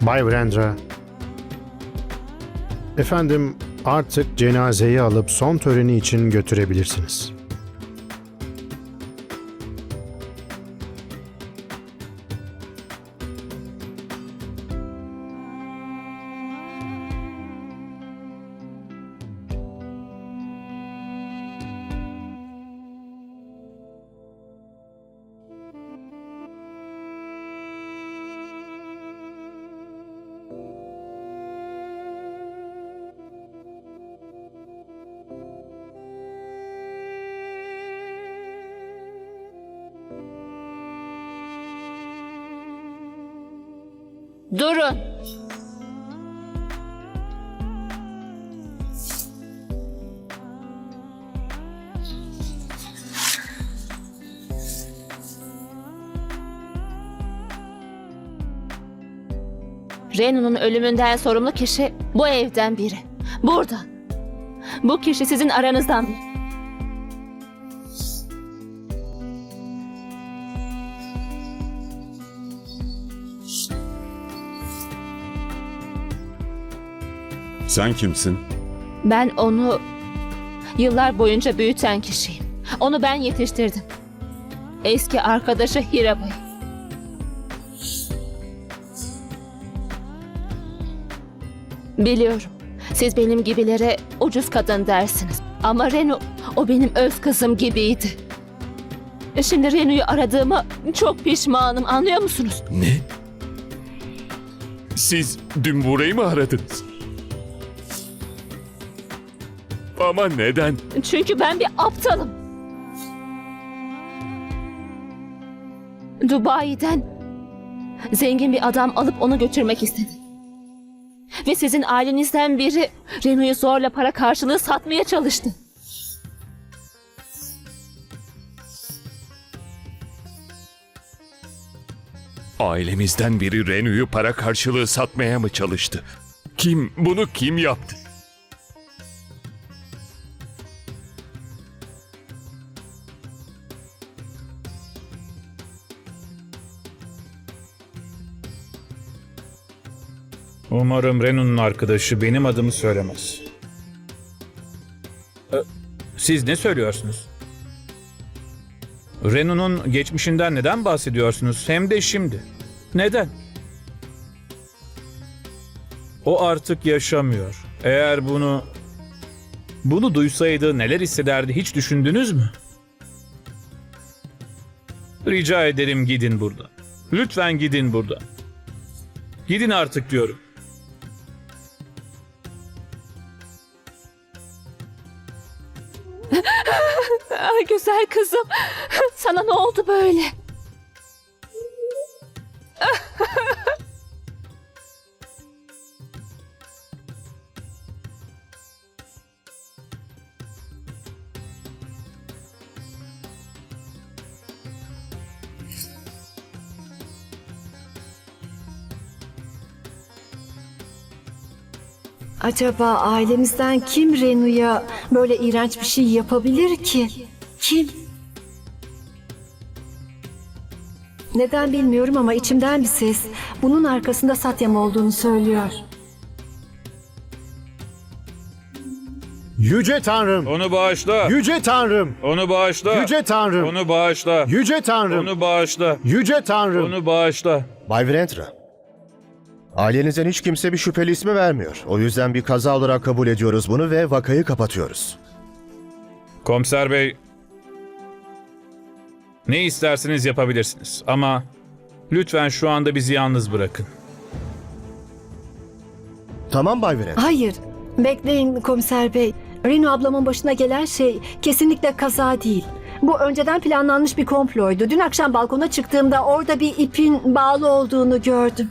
Bay Brandra. Efendim artık cenazeyi alıp son töreni için götürebilirsiniz. Durun. Renu'nun ölümünden sorumlu kişi bu evden biri. Burada. Bu kişi sizin aranızdan biri. Sen kimsin? Ben onu yıllar boyunca büyüten kişiyim. Onu ben yetiştirdim. Eski arkadaşı Hirabai. Biliyorum. Siz benim gibilere ucuz kadın dersiniz. Ama Renu o benim öz kızım gibiydi. Şimdi Renu'yu aradığıma çok pişmanım anlıyor musunuz? Ne? Siz dün burayı mı aradınız? Ama neden? Çünkü ben bir aptalım. Dubai'den zengin bir adam alıp onu götürmek istedi. Ve sizin ailenizden biri Renu'yu zorla para karşılığı satmaya çalıştı. Ailemizden biri Renu'yu para karşılığı satmaya mı çalıştı? Kim? Bunu kim yaptı? Umarım Renu'nun arkadaşı benim adımı söylemez. Ee, Siz ne söylüyorsunuz? Renu'nun geçmişinden neden bahsediyorsunuz? Hem de şimdi. Neden? O artık yaşamıyor. Eğer bunu bunu duysaydı neler hissederdi hiç düşündünüz mü? Rica ederim gidin buradan. Lütfen gidin buradan. Gidin artık diyorum. Güzel kızım. Sana ne oldu böyle? Acaba ailemizden kim Renu'ya böyle iğrenç bir şey yapabilir ki? Kim? Neden bilmiyorum ama içimden bir ses bunun arkasında Satyam olduğunu söylüyor. Yüce Tanrım! Onu bağışla. Yüce Tanrım! Onu bağışla. Yüce Tanrım! Onu bağışla. Yüce Tanrım! Onu bağışla. Yüce Tanrım! Onu bağışla. Bay Virendra. Ailenizden hiç kimse bir şüpheli ismi vermiyor. O yüzden bir kaza olarak kabul ediyoruz bunu ve vakayı kapatıyoruz. Komiser bey. Ne isterseniz yapabilirsiniz ama lütfen şu anda bizi yalnız bırakın. Tamam Bay Virendra. Hayır, bekleyin komiser bey. Renu ablamın başına gelen şey kesinlikle kaza değil. Bu önceden planlanmış bir komploydu. Dün akşam balkona çıktığımda orada bir ipin bağlı olduğunu gördüm.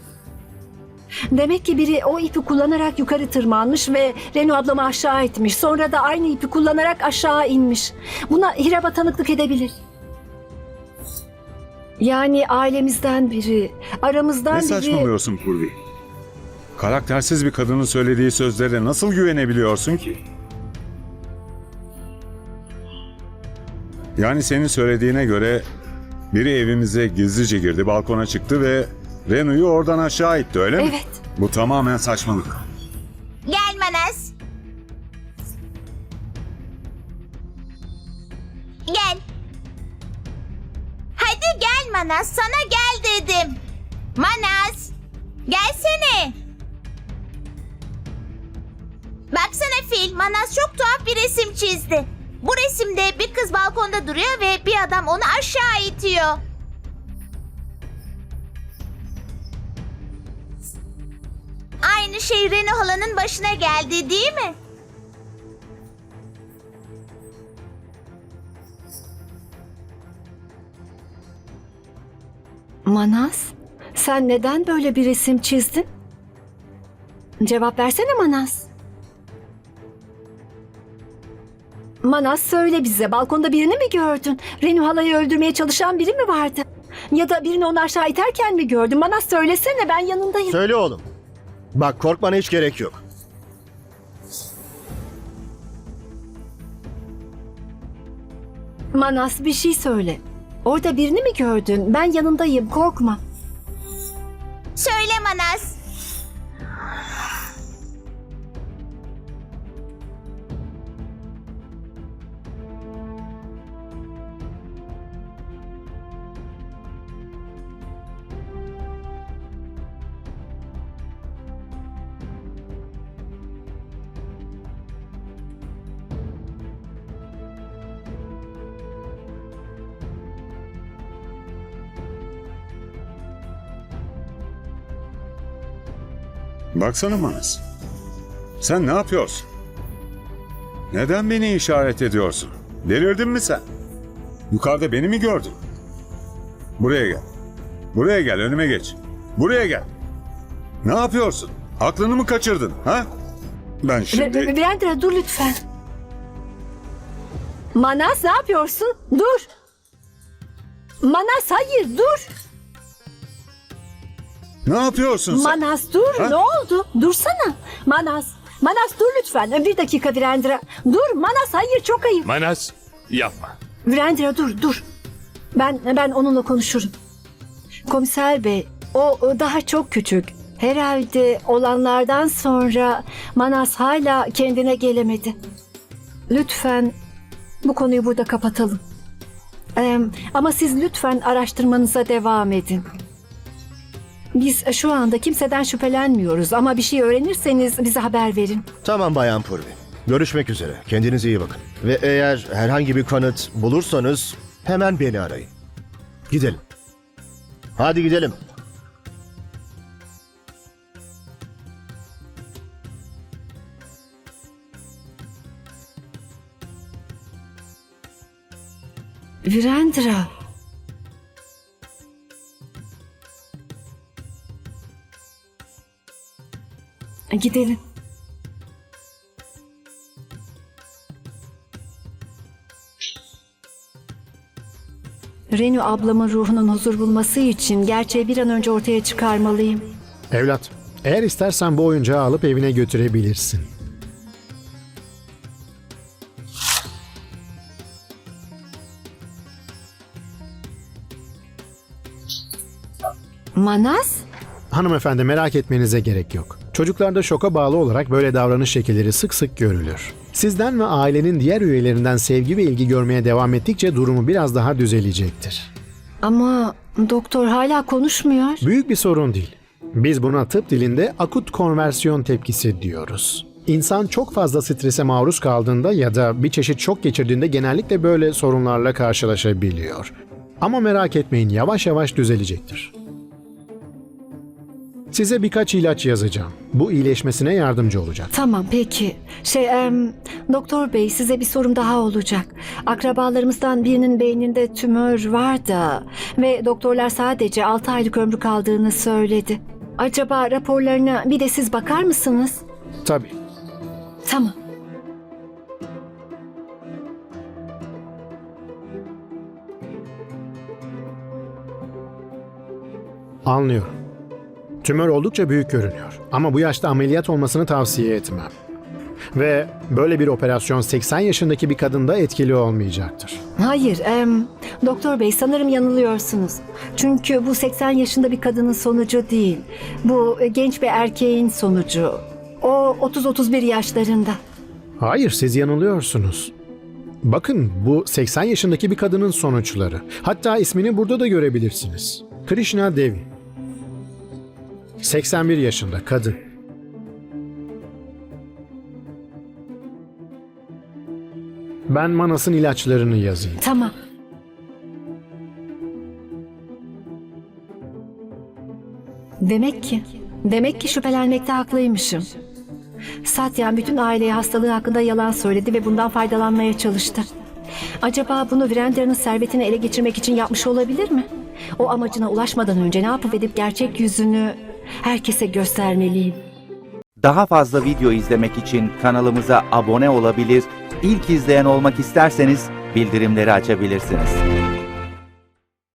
Demek ki biri o ipi kullanarak yukarı tırmanmış ve Renu ablamı aşağı etmiş. Sonra da aynı ipi kullanarak aşağı inmiş. Buna Hiraba tanıklık edebilir. Yani ailemizden biri, aramızdan Ne biri... saçmalıyorsun Purvi? Karaktersiz bir kadının söylediği sözlere nasıl güvenebiliyorsun ki? Yani senin söylediğine göre biri evimize gizlice girdi, balkona çıktı ve Renu'yu oradan aşağı itti öyle mi? Evet. Bu tamamen saçmalık. Gel Manas. Gel. Gel Manas. Sana gel dedim. Manas. Gelsene. Baksana Fil. Manas çok tuhaf bir resim çizdi. Bu resimde bir kız balkonda duruyor ve bir adam onu aşağı itiyor. Aynı şey Renu halanın başına geldi değil mi? Manas, sen neden böyle bir resim çizdin? Cevap versene Manas. Manas söyle bize, balkonda birini mi gördün? Renu halayı öldürmeye çalışan biri mi vardı? Ya da birini onu aşağı iterken mi gördün? Manas söylesene, ben yanındayım. Söyle oğlum. Bak korkmana hiç gerek yok. Manas bir şey söyle. Orada birini mi gördün? Ben yanındayım, korkma. Söyle Manas. Baksana Manas. Sen ne yapıyorsun? Neden beni işaret ediyorsun? Delirdin mi sen? Yukarıda beni mi gördün? Buraya gel. Buraya gel, önüme geç. Buraya gel. Ne yapıyorsun? Aklını mı kaçırdın, ha? Ben şimdi... Virendra dur lütfen. Manas ne yapıyorsun? Dur. Manas hayır dur. Ne yapıyorsun sen? Manas dur. Ha? Ne oldu? Dursana. Manas. Manas dur lütfen. Bir dakika Virendra. Dur Manas hayır çok ayıp. Manas yapma. Virendra dur dur. Ben ben onunla konuşurum. Komiser bey o, o daha çok küçük. Herhalde olanlardan sonra Manas hala kendine gelemedi. Lütfen bu konuyu burada kapatalım. Ee, ama siz lütfen araştırmanıza devam edin. Biz şu anda kimseden şüphelenmiyoruz ama bir şey öğrenirseniz bize haber verin. Tamam Bayan Purvi. Görüşmek üzere. Kendinize iyi bakın. Ve eğer herhangi bir kanıt bulursanız hemen beni arayın. Gidelim. Hadi gidelim. Virendra. Gidelim. Renu ablamın ruhunun huzur bulması için gerçeği bir an önce ortaya çıkarmalıyım. Evlat, eğer istersen bu oyuncağı alıp evine götürebilirsin. Manas? Hanımefendi merak etmenize gerek yok. Çocuklarda şoka bağlı olarak böyle davranış şekilleri sık sık görülür. Sizden ve ailenin diğer üyelerinden sevgi ve ilgi görmeye devam ettikçe durumu biraz daha düzelecektir. Ama doktor hala konuşmuyor. Büyük bir sorun değil. Biz buna tıp dilinde akut konversiyon tepkisi diyoruz. İnsan çok fazla strese maruz kaldığında ya da bir çeşit şok geçirdiğinde genellikle böyle sorunlarla karşılaşabiliyor. Ama merak etmeyin yavaş yavaş düzelecektir. Size birkaç ilaç yazacağım. Bu iyileşmesine yardımcı olacak. Tamam peki. Şey em, doktor bey size bir sorum daha olacak. Akrabalarımızdan birinin beyninde tümör var da ve doktorlar sadece 6 aylık ömrü kaldığını söyledi. Acaba raporlarına bir de siz bakar mısınız? Tabii. Tamam. Anlıyorum. Tümör oldukça büyük görünüyor ama bu yaşta ameliyat olmasını tavsiye etmem. Ve böyle bir operasyon 80 yaşındaki bir kadında etkili olmayacaktır. Hayır, em, Doktor bey sanırım yanılıyorsunuz. Çünkü bu 80 yaşında bir kadının sonucu değil. Bu e, genç bir erkeğin sonucu. O 30-31 yaşlarında. Hayır siz yanılıyorsunuz. Bakın bu 80 yaşındaki bir kadının sonuçları. Hatta ismini burada da görebilirsiniz. Krishna Devi. 81 yaşında kadın. Ben Manas'ın ilaçlarını yazayım. Tamam. Demek ki, demek ki şüphelenmekte haklıymışım. Satyan bütün aileye hastalığı hakkında yalan söyledi ve bundan faydalanmaya çalıştı. Acaba bunu Virendra'nın servetini ele geçirmek için yapmış olabilir mi? O amacına ulaşmadan önce ne yapıp edip gerçek yüzünü herkese göstermeliyim. Daha fazla video izlemek için kanalımıza abone olabilir, ilk izleyen olmak isterseniz bildirimleri açabilirsiniz.